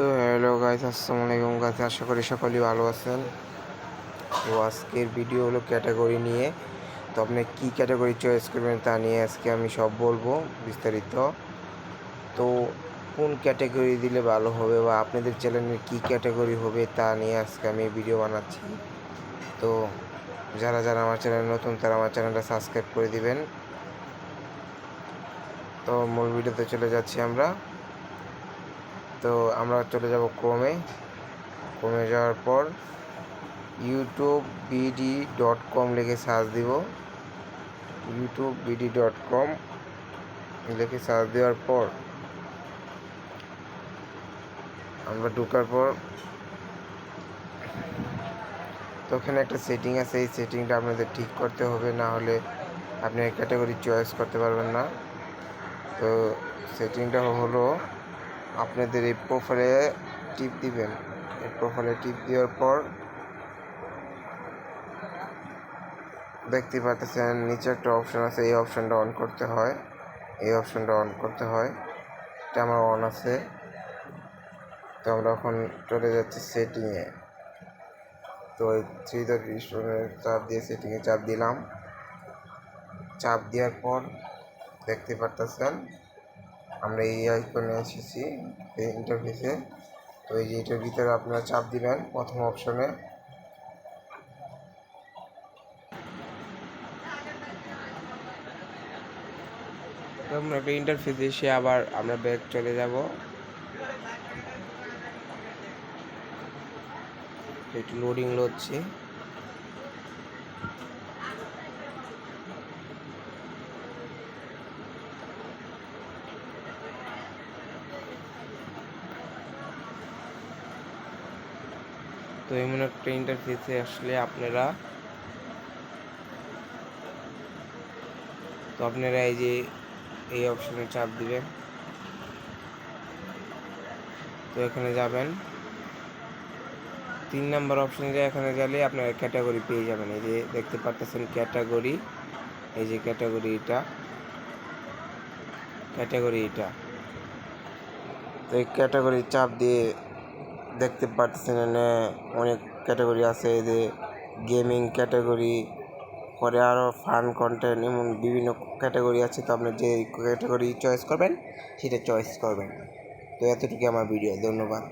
তো hello guys আসসালামু আলাইকুম গাইস আশা করি সকলেই ভালো আছেন। তো আজকের ভিডিও হলো ক্যাটাগরি নিয়ে। তো আপনি কী ক্যাটাগরি চয়েস করবেন তা নিয়ে আজকে আমি সব বলব বিস্তারিত। তো কোন ক্যাটাগরি দিলে ভালো হবে বা আপনাদের চ্যানেলের কী ক্যাটাগরি হবে তা নিয়ে আজকে আমি ভিডিও বানাচ্ছি। তো যারা যারা আমার চ্যানেল নতুন, তারা আমার চ্যানেলটা সাবস্ক্রাইব করে দিবেন। তো মূল ভিডিওতে চলে যাচ্ছি আমরা। তো আমরা চলে যাব ক্রমে। ক্রমে যাওয়ার পর ইউটিউব বিডি ডট কম লিখে সার্চ দিব। ইউটিউব বিডি ডট কম লিখে সার্চ দেওয়ার পর আমরা ঢোকার পর তো ওখানে একটা সেটিং আছে। এই সেটিংটা আপনাদের ঠিক করতে হবে, না হলে আপনি ক্যাটাগরি চয়েস করতে পারবেন না। তো সেটিংটা হলো আপনাদের এই প্রোফাইলে টিপ দিবেন। এই প্রোফাইলে টিপ দেওয়ার পর দেখতে পাচ্ছেন নিচে একটা অপশন আছে, এই অপশনটা অন করতে হয়। এই অপশনটা অন করতে হয়। এটা আমার অন আছে। তো আমরা এখন চলে যাচ্ছি সেটিংয়ে তো ওই থ্রি স্টোনের চাপ দিয়ে সেটিংয়ে চাপ দিলাম। চাপ দেওয়ার পর দেখতে পারতেছেন আমরা এই আইকনে এসেছি এই ইন্টারফেসে তো এই যে এটার ভিতরে আপনারা চাপ দিবেন প্রথম অপশনে আমরা একটা ইন্টারফেসে এসে আবার আমরা ব্যাক চলে যাব। একটু লোডিং লচ্ছে। তো এমন একটা ইন্টারফেসে আসলে আপনারা তো আপনারা এই যে এই অপশনে চাপ দিবেন। তো এখানে যাবেন। তিন নাম্বার অপশনে যে এখানে গেলে আপনারা ক্যাটাগরি পেয়ে যাবেন। এই যে দেখতে পাচ্ছেন ক্যাটাগরি এই যে ক্যাটাগরি এটা। ক্যাটাগরি এটা। তো এই ক্যাটাগরি চাপ দিয়ে দেখতে পাচ্ছেন এখানে অনেক ক্যাটাগরি আছে, এই যে গেমিং ক্যাটাগরি পরে আরও ফান কন্টেন্ট এমন বিভিন্ন ক্যাটাগরি আছে, তো আপনি যে ক্যাটাগরি চয়েস করবেন, সেটা চয়েস করবেন। তো এতটুকু আমার ভিডিও ধন্যবাদ।